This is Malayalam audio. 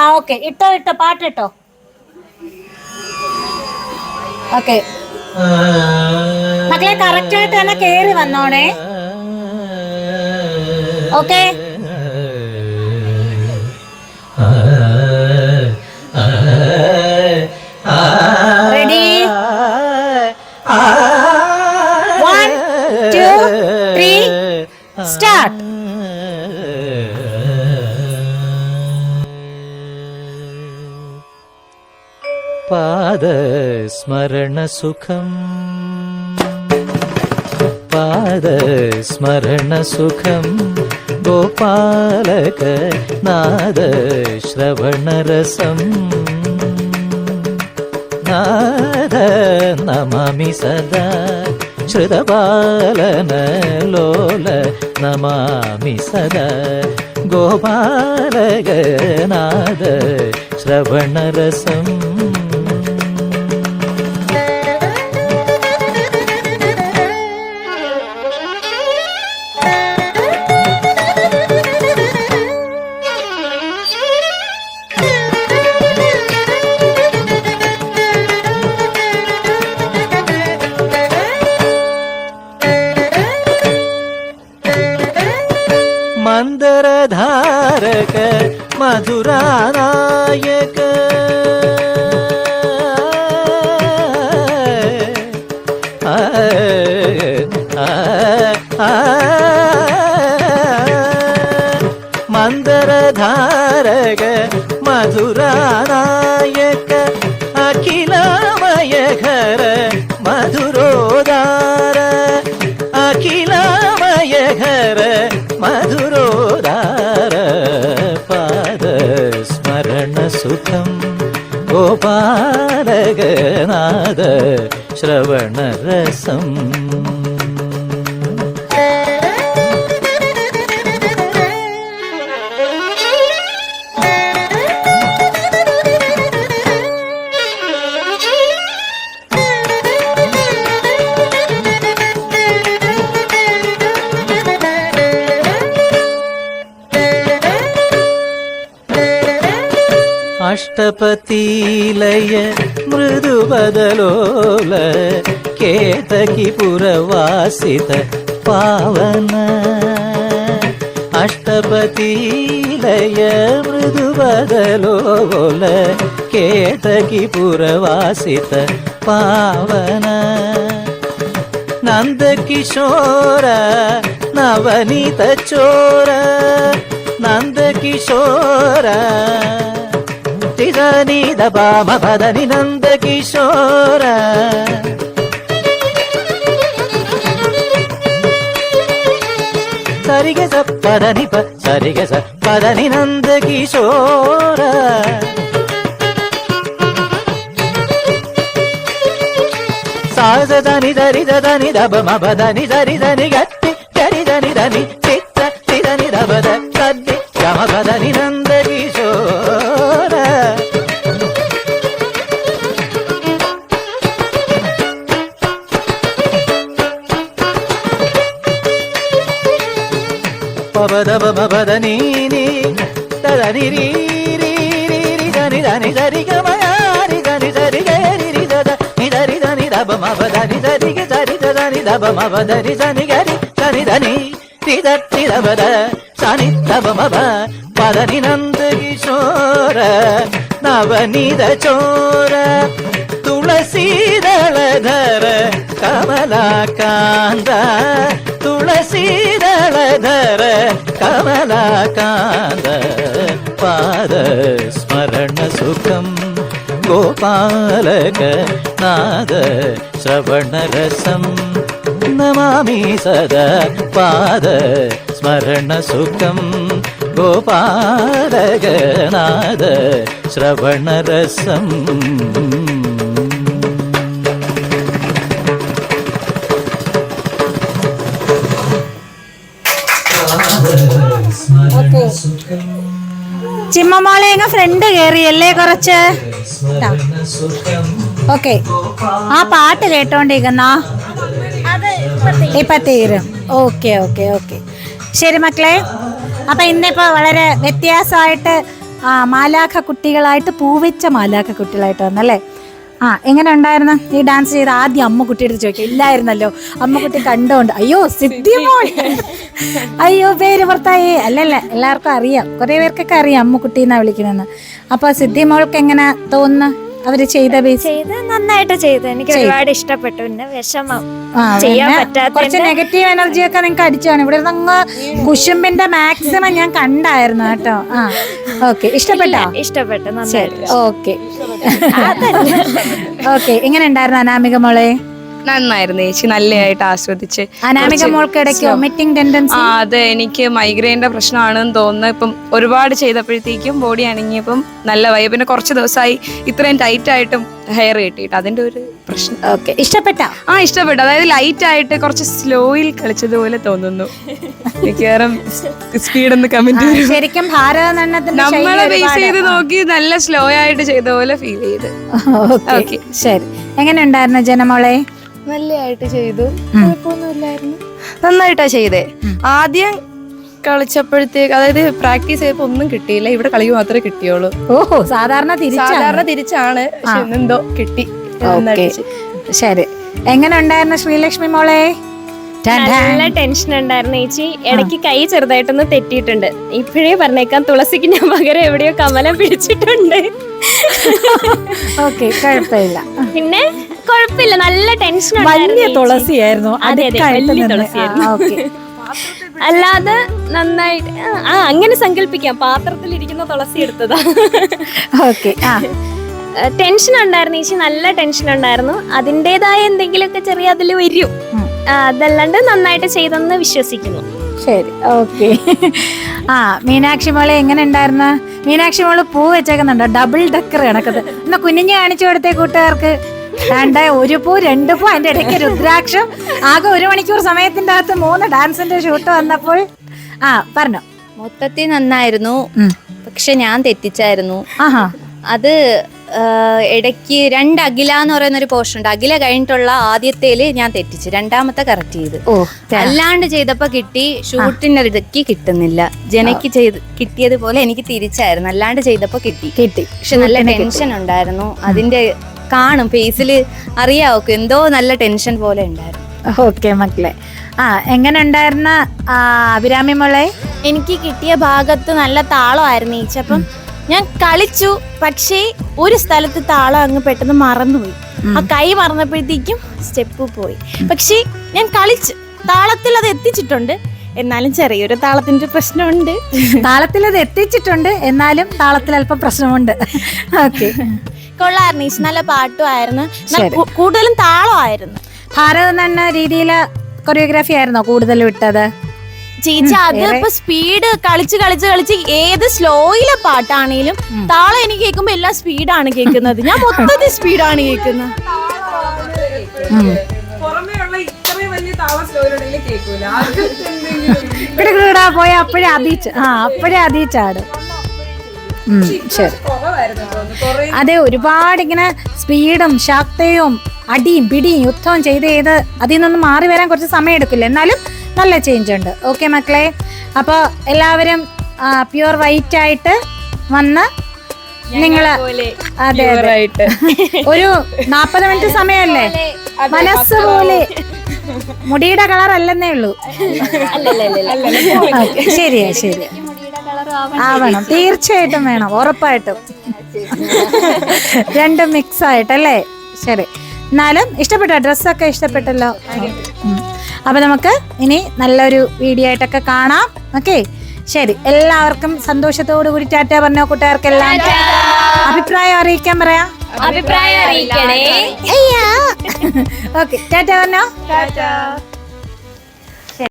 ആ ഓക്കെ. ഇട്ടോ ഇട്ടോ പാട്ടിട്ടോ. ഓക്കെ. മക്കളെ കറക്റ്റ് ആയിട്ട് തന്നെ കേറി വന്നോണേ. ഓക്കെ. പാദസ്മരണസുഖം പാദസ്മരണസുഖം. ഗോപാലക നാദ ശ്രവണരസം നാദ നമാമി സദാ. ശ്രുതപാലന ലോല നമാമി സദാ. ഗോപാലകനാദ ശ്രവണരസം മന്ദരധാരക മധുരാനായക ആ, ആ, ആ, മന്ദരധാരക സുഖം. ഗോപാലകനാഥ ശ്രവണരസം. ಅಷ್ಟಪತಿಲಯ ಮೃದು ಬದಲೋಲ ಕೇತಕಿ ಪುರವಾಸಿತ ಪಾವನ ಅಷ್ಟಪತಿಲಯ ಮೃದು ಬದಲೋಲ ಕೇತಕಿ ಪುರವಾಸಿತ ಪಾವನ ನಂದಕಿಶೋರ ನವನೀತ ಚೋರ ನಂದಕಿಶೋರ గణిద బామ పదని నందకిశోర సరిగ పదని ప సరిగ స పదని సాధని దరి దని దబ మదని దరి దని గట్టి దరి దని దని చిత్త తిదని దబదని ததனி நீ ததனி ரீ ரீ ரீ ரி தனி தனி தரி கமயாரி தனி தரி கேரி ரி தத நி தரி தனி தப மப தனி தரி கி தரி ததனி தப மப தரி தனி கரி தனி தனி ரி தத்தி தபத சனி தப மப பதனி நந்த கிஷோர நவநீத சோர துளசீதளதர கமலா காந்தா കമലാകാന്ത പാദ സ്മരണ സുഖം ഗോപാലക നാദ ശ്രവണരസം നമാമി സദാ പാദ സ്മരണ സുഖം ഗോപാലക നാദ ശ്രവണരസം ഓക്കെ ചിമ്മമോളെ ഫ്രണ്ട് കേറിയല്ലേ കുറച്ച്? ഓക്കെ ആ പാട്ട് കേട്ടോണ്ടിരിക്കുന്ന ഇപ്പൊ തീരും ഓക്കെ ഓക്കെ ഓക്കെ ശരി മക്കളെ അപ്പൊ ഇന്നിപ്പോ വളരെ വ്യത്യാസമായിട്ട് ആ മാലാഖ കുട്ടികളായിട്ട് പൂവിച്ച മാലാഖ കുട്ടികളായിട്ട് വന്നല്ലേ? ആ എങ്ങനെ ഉണ്ടായിരുന്നു? ഈ ഡാൻസ് ചെയ്ത് ആദ്യം അമ്മക്കുട്ടിയുടെ എടുത്ത് ചോദിക്കും. ഇല്ലായിരുന്നല്ലോ. അമ്മക്കുട്ടി കണ്ടോണ്ട്. അയ്യോ സിദ്ധിമോൾ അയ്യോ പേര് പുറത്തായേ. അല്ലല്ല എല്ലാവർക്കും അറിയാം. കുറെ പേർക്കൊക്കെ അറിയാം അമ്മക്കുട്ടി എന്നാ വിളിക്കുന്നതെന്ന് അപ്പൊ സിദ്ധിമോൾക്ക് എങ്ങനെ തോന്നുന്നു? അവർ ചെയ്ത ബേസ് ചെയ്ത് നന്നായിട്ട് ചെയ്തു. എനിക്ക് ഒരുപാട് ഇഷ്ടപ്പെട്ടു. പിന്നെ വിഷമം. ചെയ്യാൻ കുറച്ച് നെഗറ്റീവ് എനർജി ഒക്കെ നിങ്ങൾക്ക് അടിച്ചാണ്. ഇവിടെ അങ്ങ് കുശുമ്പിന്റെ മാക്സിമം ഞാൻ കണ്ടായിരുന്നു കേട്ടോ. ആ ഓക്കെ ഇഷ്ടപ്പെട്ടോ? ഇഷ്ടപ്പെട്ടു. ഓക്കെ ഓക്കെ എങ്ങനെ ഉണ്ടായിരുന്നു അനാമിക മോളെ? നന്നായിരുന്നു ചേച്ചി നല്ലതായിട്ട് ആസ്വദിച്ച് അനാമിക കുറച്ച് മോൾക്ക് ഇടയ്ക്ക് വൊമിറ്റിംഗ് ടെൻഡൻസി ആ അതെ. എനിക്ക് മൈഗ്രെയിന്റെ പ്രശ്നമാണെന്ന് തോന്നുന്നു. ഇപ്പം ഒരുപാട് ചെയ്തപ്പോഴത്തേക്കും ബോഡി അണങ്ങിയപ്പം നല്ല വയ്യ പിന്നെ കുറച്ച് ദിവസമായി ഇത്രയും ടൈറ്റ് ആയിട്ടും ഹെയർ കിട്ടിയിട്ട്. അതിന്റെ ഒരു പ്രശ്നം. ഓക്കെ ഇഷ്ടപ്പെട്ട? ആ ഇഷ്ടപ്പെട്ടു. അതായത് ലൈറ്റ് ആയിട്ട് കുറച്ച് സ്ലോയിൽ കളിച്ചതുപോലെ തോന്നുന്നു. മിക്കവാറും സ്പീഡ് കമന്റ് ശരിക്കും നമ്മളെ ബേസ് ചെയ്ത് നോക്കി നല്ല സ്ലോ ആയിട്ട് ചെയ്ത പോലെ ഫീൽ ചെയ്ത്. ഓക്കെ. ശരി. എങ്ങനെ ഉണ്ടായിരുന്നു ജനമോളെ? നല്ലതായിട്ട് ചെയ്തു. കുഴപ്പമൊന്നുമില്ലായിരുന്നു. നന്നായിട്ടാ ചെയ്തേ. ആദ്യം കളിച്ചപ്പോഴത്തേക്ക് അതായത് പ്രാക്ടീസ് ചെയ്തപ്പോ ഒന്നും കിട്ടിയില്ല. ഇവിടെ കളി മാത്രമേ കിട്ടിയുള്ളൂ. ഓഹോ സാധാരണ സാധാരണ തിരിച്ചാണ്. എന്തോ കിട്ടി. ഓക്കെ. ശരി. എങ്ങനെ ഉണ്ടായിരുന്നു ശ്രീലക്ഷ്മി മോളെ. നല്ല ടെൻഷൻ ഉണ്ടായിരുന്നു ചേച്ചി. ഇടയ്ക്ക് കൈ ചെറുതായിട്ടൊന്ന് തെറ്റിയിട്ടുണ്ട്. ഇപ്പോഴേ പറഞ്ഞേക്കാം തുളസിക്ക് ഞാൻ പകരം എവിടെയോ കമലം പിടിച്ചിട്ടുണ്ട്. ഓക്കെ കുഴപ്പമില്ല. പിന്നെ? കുഴപ്പമില്ല. നല്ല ടെൻഷൻ വലിയ തുളസിയായിരുന്നു. വലിയ. അല്ലാതെ നന്നായിട്ട് ആ, അങ്ങനെ സങ്കല്പിക്കാം. പാത്രത്തിലിരിക്കുന്ന തുളസി എടുത്തതാ. ഓക്കെ ആ. ടെൻഷൻ ഉണ്ടായിരുന്നു ചേച്ചി. നല്ല ടെൻഷൻ ഉണ്ടായിരുന്നു. അതിന്റെതായ എന്തെങ്കിലുമൊക്കെ ചെറിയ അതിൽ വരും. അതല്ലാണ്ട് നന്നായിട്ട് ചെയ്തെന്ന് വിശ്വസിക്കുന്നു. ശരി ഓക്കെ. ആ മീനാക്ഷി മോളെ എങ്ങനെ ഉണ്ടായിരുന്നു? മീനാക്ഷി മോൾ പൂ വെച്ചേക്കുന്നുണ്ടോ. Double decker കണക്കത്. എന്നാ കുഞ്ഞിഞ്ഞ് കാണിച്ചു കൊടുത്തേ കൂട്ടുകാർക്ക്. വേണ്ട ഒരു പൂ രണ്ട് പൂ അതിന്റെ ഇടയ്ക്ക് രുദ്രാക്ഷം. ആകെ ഒരു മണിക്കൂർ സമയത്തിന്റെ അകത്ത് മൂന്ന് ഡാൻസിന്റെ ഷൂട്ട് വന്നപ്പോൾ. ആ പറഞ്ഞു. മൊത്തത്തിൽ നന്നായിരുന്നു. പക്ഷെ ഞാൻ തെറ്റിച്ചായിരുന്നു. അത് ഇടയ്ക്ക് രണ്ട് അഖില എന്ന് പറയുന്ന ഒരു പോർഷൻ ഉണ്ട്. അഖില കഴിഞ്ഞിട്ടുള്ള ആദ്യത്തേൽ ഞാൻ തെറ്റിച്ചു രണ്ടാമത്തെ കറക്റ്റ് ചെയ്ത്. അല്ലാണ്ട് ചെയ്തപ്പോ കിട്ടി ഷൂട്ടിന്റെ ഇടയ്ക്ക് കിട്ടുന്നില്ല. ജനക്ക് ചെയ്ത് കിട്ടിയതുപോലെ എനിക്ക് തിരിച്ചായിരുന്നു. അല്ലാണ്ട് ചെയ്തപ്പോ കിട്ടി. കിട്ടി. പക്ഷെ നല്ല ടെൻഷൻ ഉണ്ടായിരുന്നു. അതിന്റെ കാണും ഫേസിൽ അറിയാവോ എന്തോ നല്ല ടെൻഷൻ പോലെ ഉണ്ടായിരുന്നു. ഓക്കെ മക്കളെ. ആ എങ്ങനെ ഉണ്ടായിരുന്ന ആ, അഭിരാമി മോളെ? എനിക്ക് കിട്ടിയ ഭാഗത്ത് നല്ല താളമായിരുന്നു ചേച്ചി അപ്പം ഞാൻ കളിച്ചു പക്ഷേ ഒരു സ്ഥലത്ത് താളം അങ്ങ് പെട്ടെന്ന് മറന്നുപോയി. ആ കൈ മറന്നപ്പോഴത്തേക്കും സ്റ്റെപ്പ് പോയി. പക്ഷേ ഞാൻ കളിച്ചു. താളത്തിൽ അത് എത്തിച്ചിട്ടുണ്ട്. എന്നാലും ചെറിയൊരു താളത്തിന്റെ പ്രശ്നമുണ്ട്. താളത്തിൽ അത് എത്തിച്ചിട്ടുണ്ട്. എന്നാലും താളത്തിൽ അല്പം പ്രശ്നമുണ്ട്. ഓക്കെ കൊള്ളായിരുന്നു ഈശ് നല്ല പാട്ടുമായിരുന്നു ആയിരുന്നു. കൂടുതലും താളം കൂടുതലും താളമായിരുന്നു ഭാരതം എന്ന രീതിയിൽ കൊറിയോഗ്രാഫി ആയിരുന്നോ കൂടുതൽ വിട്ടത്? ചേച്ചി അത് ഇപ്പൊ സ്പീഡ് കളിച്ച് കളിച്ച് കളിച്ച് ഏത് സ്ലോയിലെ പാട്ടാണെങ്കിലും താളം എനിക്ക് കേൾക്കുമ്പോ എല്ലാ സ്പീഡാണ് കേൾക്കുന്നത്. ഞാൻ മൊത്തത്തിൽ സ്പീഡാണ് കേൾക്കുന്നത്. ഇവിടെ കൂടാ പോയ അപ്പോഴേ അതീച്ച് ആ അപ്പോഴേ അതീച്ചാട് ശരി. അതെ ഒരുപാട് ഇങ്ങനെ സ്പീഡും ശക്തയും അടിയും പിടിയും യുദ്ധവും ചെയ്ത് ചെയ്ത് അതിൽ നിന്നും മാറി വരാൻ കുറച്ച് സമയം എടുക്കില്ല. എന്നാലും നല്ല ചേഞ്ച് ഉണ്ട്. ഓക്കെ മക്കളെ? അപ്പോൾ എല്ലാവരും പ്യുവർ വൈറ്റ് ആയിട്ട് വന്ന് നിങ്ങൾ അതെ ഒരു നാപ്പത് മിനിറ്റ് സമയമല്ലേ? മനസ്സ് പോലെ. മുടിയുടെ കളർ അല്ലെന്നേ ഉള്ളൂ. ശരിയാ ശരിയാ. ശരി ആവണം. തീർച്ചയായിട്ടും വേണം ഉറപ്പായിട്ടും. രണ്ടും മിക്സ് ആയിട്ടല്ലേ ശരി. എന്നാലും ഇഷ്ടപ്പെട്ടോ? ഡ്രസ്സൊക്കെ ഇഷ്ടപ്പെട്ടല്ലോ. അപ്പൊ നമുക്ക് ഇനി നല്ലൊരു വീഡിയോ ആയിട്ടൊക്കെ കാണാം. ഓക്കെ? ശരി. എല്ലാവർക്കും സന്തോഷത്തോടു കൂടി ടാറ്റ പറഞ്ഞോ കൂട്ടുകാർക്കെല്ലാം? അഭിപ്രായം അറിയിക്കാൻ പറയാം. അഭിപ്രായം അറിയിക്കണേ. ഓക്കെ. ടാറ്റ പറഞ്ഞോ?